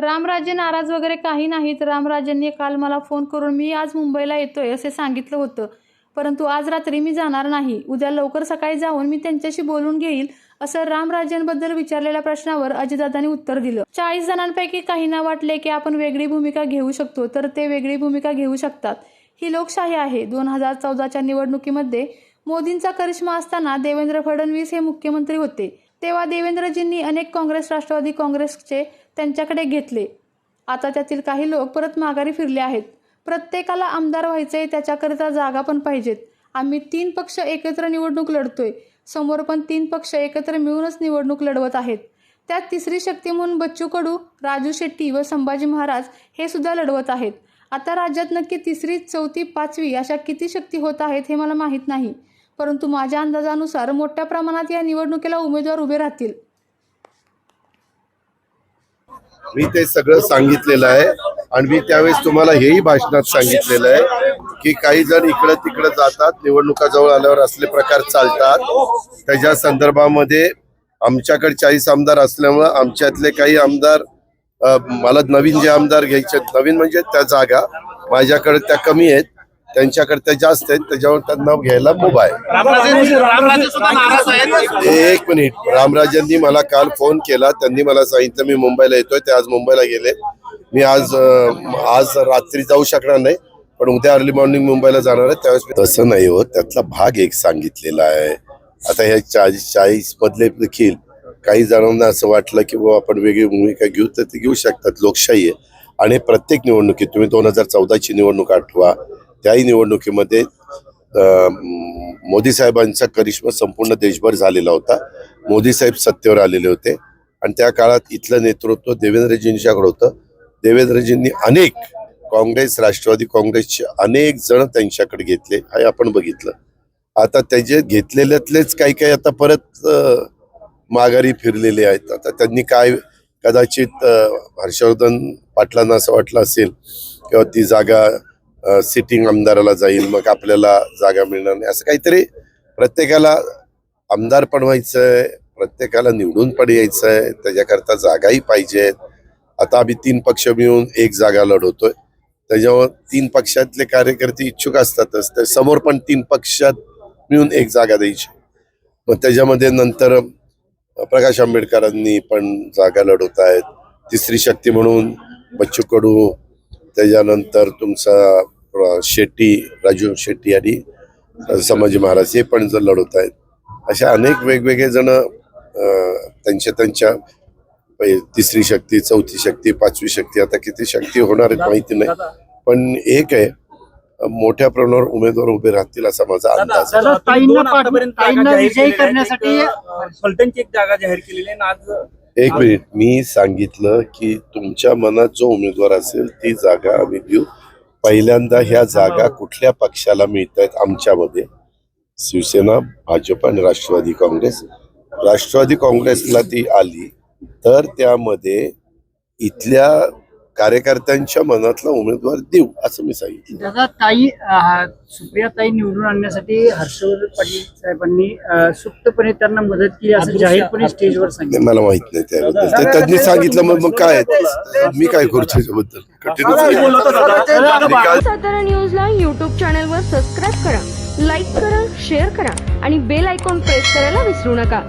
रामराजे नाराज वगैरे काही नाहीत. रामराजेंनी काल मला फोन करून मी आज मुंबईला येतोय असे सांगितलं होतं. परंतु आज रात्री मी जाणार नाही. उद्या लवकर सकाळी जाऊन मी त्यांच्याशी बोलून घेईल असं रामराजेंबद्दल विचारलेल्या प्रश्नावर अजितदादांनी उत्तर दिलं. चाळीस जणांपैकी काहींना वाटले की आपण वेगळी भूमिका घेऊ शकतो तर ते वेगळी भूमिका घेऊ शकतात. ही लोकशाही आहे. दोन हजार चौदाच्या निवडणुकीमध्ये मोदींचा करिश्मा असताना देवेंद्र फडणवीस हे मुख्यमंत्री होते. तेव्हा देवेंद्रजींनी अनेक काँग्रेस राष्ट्रवादी काँग्रेसचे त्यांच्याकडे घेतले. आता त्यातील काही लोक परत माघारी फिरले आहेत. प्रत्येकाला आमदार व्हायचंय त्याच्याकरिता जागा पण पाहिजेत. आम्ही तीन पक्ष एकत्र निवडणूक लढतोय. समोर पण तीन पक्ष एकत्र मिळूनच निवडणूक लढवत आहेत. त्यात तिसरी शक्ती म्हणून बच्चू कडू राजू शेट्टी व संभाजी महाराज हे सुद्धा लढवत आहेत. आता राज्यात नक्की तिसरी चौथी पाचवी अशा किती शक्ती होत आहेत हे मला माहीत नाही. परंतु माझ्या अंदाजानुसार मोठ्या प्रमाणात या निवडणुकीला उमेदवार उभे राहतील. मी ते सगळं सांगितलेलं आहे आणि मी त्यावेळेस तुम्हाला हेही भाषणात सांगितलेलं आहे की काही जण इकडं तिकडं जातात निवडणुका जवळ आल्यावर असले प्रकार चालतात. त्याच्या संदर्भामध्ये आमच्याकडे चाळीस आमदार असल्यामुळं आमच्यातले काही आमदार मला नवीन जे आमदार घ्यायचे नवीन म्हणजे त्या जागा माझ्याकडे त्या कमी आहेत. त्यांच्याकडे त्या जास्त आहेत त्याच्यावर त्यांना घ्यायला मुभा आहे. एक मिनिट. रामराजांनी मला काल फोन केला त्यांनी मला सांगितलं मी मुंबईला येतोय ते आज मुंबईला गेले. मी आज आज रात्री जाऊ शकणार नाही पण उद्या अर्ली मॉर्निंग मुंबईला जाणार आहे त्यावेळेस तसं नाही हो त्यातला भाग एक सांगितलेला आहे. आता ह्या चाळीस चाळीस मधले देखील काही जणांना असं वाटलं की बाबा आपण वेगळी भूमिका घेऊ तर ते घेऊ शकतात लोकशाही आहे. आणि प्रत्येक निवडणुकीत तुम्ही दोन हजार चौदाची निवडणूक आठवा त्याही निवडणुकीमध्ये मोदी साहेबांचा करिश्मा संपूर्ण देशभर झालेला होता. मोदी साहेब सत्तेवर आलेले होते. आणि त्या काळात इथलं नेतृत्व देवेंद्रजींच्याकडे होतं. देवेंद्रजींनी अनेक काँग्रेस राष्ट्रवादी काँग्रेसचे अनेक जण त्यांच्याकडे घेतले. हे आपण बघितलं. आता त्याचे घेतलेल्यातलेच काही काही आता परत माघारी फिरलेले आहेत. आता त्यांनी काय कदाचित हर्षवर्धन पाटलांना असं वाटलं असेल किंवा ती जागा सिटिंग आमदाराला जाईल मग आपल्याला जागा मिळणार नाही. असं काहीतरी प्रत्येकाला आमदार पण व्हायचं आहे प्रत्येकाला निवडून पण यायचं आहे त्याच्याकरता जागाही पाहिजेत आता आम्ही तीन पक्ष मिळून एक जागा लढवतोय. त्याच्यावर तीन पक्षातले कार्यकर्ते इच्छुक असतातच तर समोर पण तीन पक्षात मिळून एक जागा द्यायची. मग त्याच्यामध्ये नंतर प्रकाश आंबेडकरांनी पण जागा लढवत आहेत तिसरी शक्ती म्हणून बच्चू कडू त्याच्यानंतर तुमचा शेट्टी राजू शेट्टी आणि संभाजी महाराज हे पण जर लढवत आहेत. अशा अनेक वेगवेगळे जण त्यांच्या त्यांच्या तिसरी शक्ती चौथी शक्ती पाचवी शक्ती आता किती शक्ती होणार आहेत माहिती नाही. पण एक आहे मोठ्या प्रमाणावर उमेदवार उभे राहतील असा माझा अंदाज आहे. आतापर्यंत जागा जाहीर. करण्यासाठी, फलटणची एक जागा जाहीर केलेली आहे आणि आज एक मिनिट. मी सांगितलं की तुमच्या मनात जो उमेदवार असेल ती जागा आम्ही देऊ. पहिल्यांदा ह्या जागा कुठल्या पक्षाला मिळत आहेत आमच्यामध्ये? शिवसेना भाजप आणि राष्ट्रवादी काँग्रेस. राष्ट्रवादी काँग्रेसला ती आली. तर त्यामध्ये इथल्या कार्यकर्त्यांच्या मनातला उमेदवार देऊ असं मी सांगितलं दादा ताई सुप्रिया ताई निवडून आणण्यासाठी हर्षवर्धन पाटील साहेबांनी सुप्तपणे त्यांना मदत केली असं जाहीरपणे स्टेजवर सांगितलं मला माहीत नाही त्याबद्दल ते त्यांनी सांगितलं मग मग काय मी काय करू त्याच्याबद्दल कंटिन्यू सातारा न्यूजला यूट्यूब चॅनलवर सबस्क्राईब करा लाईक करा शेअर करा आणि बेल आयकॉन प्रेस करायला विसरू नका